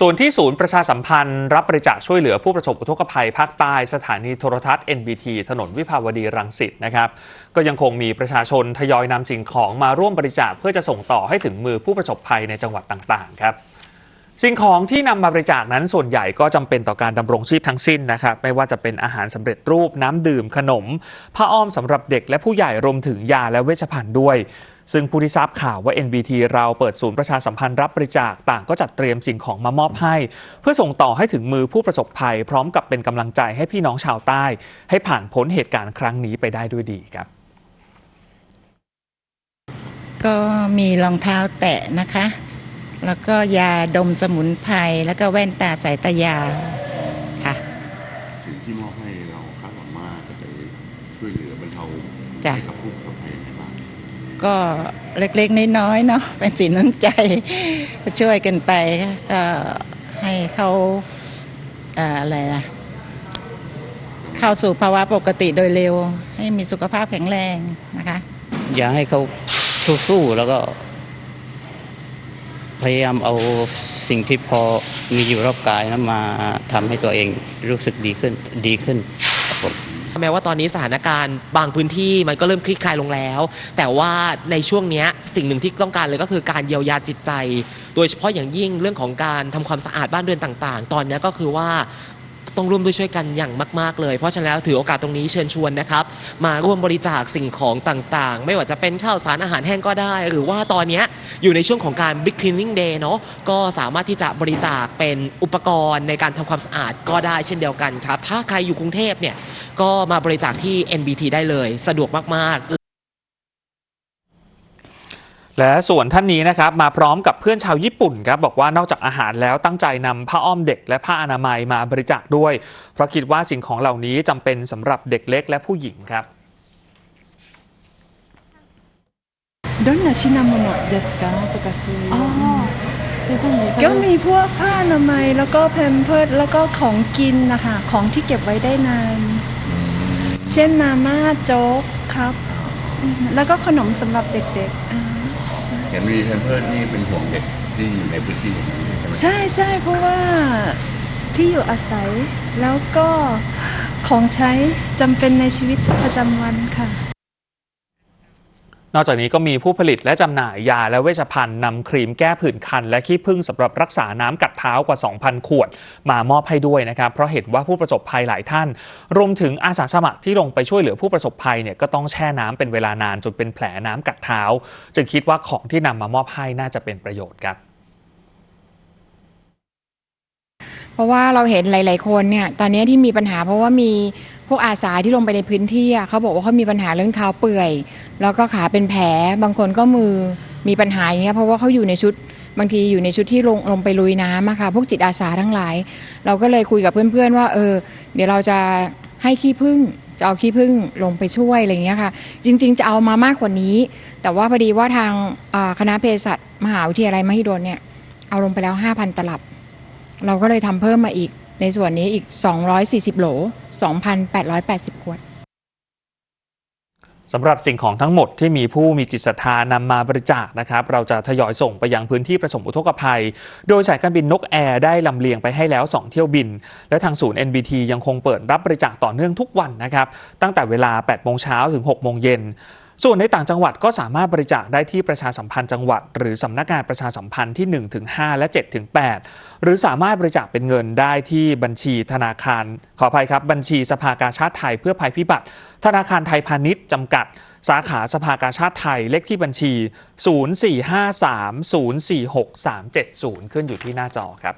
ส่วนที่ศูนย์ประชาสัมพันธ์รับบริจาคช่วยเหลือผู้ประสบอุทกภัยภาคใต้สถานีโทรทัศน์ NBT ถนนวิภาวดีรังสิตนะครับ ก็ยังคงมีประชาชนทยอยนำสิ่งของมาร่วมบริจาคเพื่อจะส่งต่อให้ถึงมือผู้ประสบภัยในจังหวัดต่างๆครับสิ่งของที่นำมาบริจาคนั้นส่วนใหญ่ก็จำเป็นต่อการดำรงชีพทั้งสิ้นนะครับไม่ว่าจะเป็นอาหารสำเร็จรูปน้ำดื่มขนม ผ้าอ้อมสำหรับเด็กและผู้ใหญ่รวมถึงยาและเวชภัณฑ์ด้วย ซึ่งผู้ที่ทราบข่าวว่า NBT เราเปิดศูนย์ประชาสัมพันธ์รับบริจาคต่างก็จัดเตรียมสิ่งของมามอบให้ เพื่อส่งต่อให้ถึงมือผู้ประสบภัย พร้อมกับเป็นกำลังใจให้พี่น้องชาวใต้ ให้ผ่านพ้นเหตุการณ์ครั้งนี้ไปได้ด้วยดีครับ ก็มีรองเท้าแตะนะคะ แล้วก็ยาดมสมุนไพรแล้วก็แว่นตาสายตายาค่ะสิ่งที่มอบให้เราคาดหวังว่าจะไปช่วยเหลือบรรเทาจ้ะให้กับผู้ประสบภัยยังไงบ้าง ก็เล็กๆน้อยๆเนาะเป็นสินน้ำใจช่วยกันไปก็ให้เขาอะไรนะเข้าสู่ภาวะปกติโดยเร็ว ให้มีสุขภาพแข็งแรงนะคะ อยากให้เขาสู้ๆแล้วก็ พยายามเอาสิ่งที่พอมีอยู่รอบกายนั้นมาทำให้ตัวเองรู้สึกดีขึ้นดีขึ้น แม้ว่าตอนนี้สถานการณ์บางพื้นที่มันก็เริ่มคลี่คลายลงแล้ว แต่ว่าในช่วงนี้สิ่งหนึ่งที่ต้องการเลยก็คือการเยียวยาจิตใจ โดยเฉพาะอย่างยิ่งเรื่องของการทำความสะอาดบ้านเรือนต่าง ๆ ตอนนี้ก็คือว่า ต้องร่วมด้วยช่วยกันอย่างมาก ๆ เลย เพราะฉะนั้นแล้วถือโอกาสตรงนี้เชิญชวนนะครับ มาร่วมบริจาคสิ่งของต่างๆ ไม่ว่าจะเป็นข้าวสารอาหารแห้งก็ได้ หรือว่าตอนนี้อยู่ในช่วงของการ Big Cleaning Day เนาะก็สามารถที่จะบริจาคเป็นอุปกรณ์ในการทำความสะอาดก็ได้เช่นเดียวกันครับ ถ้าใครอยู่กรุงเทพเนี่ยก็มาบริจาคที่ NBT ได้เลย สะดวกมาก ๆ และส่วนท่านนี้นะครับมาพร้อมกับเพื่อนชาวญี่ปุ่นครับบอกว่านอกจากอาหารแล้วตั้งใจนำผ้าอ้อมเด็กและผ้าอนามัยมาบริจาคด้วย เพราะคิดว่าสิ่งของเหล่านี้จำเป็นสำหรับเด็กเล็กและผู้หญิงครับ どんな品物ですかとかそういう อ๋อคือท่านเลย ก็มีพวกผ้าอนามัยแล้วก็แพมเพิร์ดแล้วก็ของกินนะคะของที่เก็บไว้ได้นาน เช่นมาม่าโจ๊กครับอืมแล้วก็ขนมสำหรับเด็กๆอ่า เ ห็นมีแคมเพิร์ดนี่เป็นห่วงเด็กที่อยู่ในพื้นที่อย่างนี้ใช่ไหมใช่ใช่เพราะว่าที่อยู่อาศัยแล้วก็ของใช้จำเป็นในชีวิตประจำวันค่ะ นอกจากนี้ก็มีผู้ผลิตและจำหน่ายยาและเวชภัณฑ์นำครีมแก้ผื่นคัน และขี้ผึ้งสำหรับรักษาน้ำกัดเท้ากว่า 2,000 ขวด มามอบให้ด้วยนะครับ เพราะเห็นว่าผู้ประสบภัยหลายท่าน รวมถึงอาสาสมัครที่ลงไปช่วยเหลือผู้ประสบภัยเนี่ยก็ต้องแช่น้ำเป็นเวลานานจนเป็นแผลน้ำกัดเท้า จึงคิดว่าของที่นำมามอบให้น่าจะเป็นประโยชน์ครับเพราะว่าเราเห็นหลาย ๆ คนเนี่ยตอนนี้ที่มีปัญหาเพราะว่ามี พวกอาสาที่ลงไปในพื้นที่อะเขาบอกว่าเขามีปัญหาเรื่องเท้าเปื่อย แล้วก็ขาเป็นแผลบางคนก็มือมีปัญหาอย่างเงี้ยเพราะว่าเขาอยู่ในชุดบางทีอยู่ในชุดที่ลงลงไปลุยน้ำอะค่ะพวกจิตอาสาทั้งหลาย เราก็เลยคุยกับเพื่อนๆว่าเออ เดี๋ยวเราจะให้ขี้ผึ้งจะเอาขี้ผึ้งลงไปช่วยอะไรอย่างเงี้ยค่ะ จริง ๆ จะเอามามากกว่านี้ แต่ว่าพอดีว่าทางคณะเภสัชมหาวิทยาลัยมหิดลเนี่ยเอาลงไปแล้ว 5,000 ตลับ เราก็เลยทำเพิ่มมาอีก ในส่วนนี้อีก 240 โหล 2,880 ขวดสำหรับสิ่งของทั้งหมดที่มีผู้มีจิตศรัทธานำมาบริจาคนะครับ เราจะทยอยส่งไปยังพื้นที่ประสบอุทกภัย โดยสายการบินนกแอร์ได้ลำเลียงไปให้แล้ว 2 เที่ยวบิน และทางศูนย์ NBT ยังคงเปิดรับบริจาคต่อเนื่องทุกวันนะครับ ตั้งแต่เวลา 8 โมงเช้าถึง 6 โมงเย็น ส่วนในต่างจังหวัดก็สามารถบริจาคได้ที่ประชาสัมพันธ์จังหวัด หรือสำนักงานประชาสัมพันธ์ที่ 1-5 และ 7-8 หรือสามารถบริจาคเป็นเงินได้ที่บัญชีธนาคาร ขออภัยครับ บัญชีสภากาชาติไทยเพื่อภัยพิบัติ ธนาคารไทยพาณิชย์จำกัด สาขาสภากาชาติไทยเลขที่บัญชี 0453046370 ขึ้นอยู่ที่หน้าจอครับ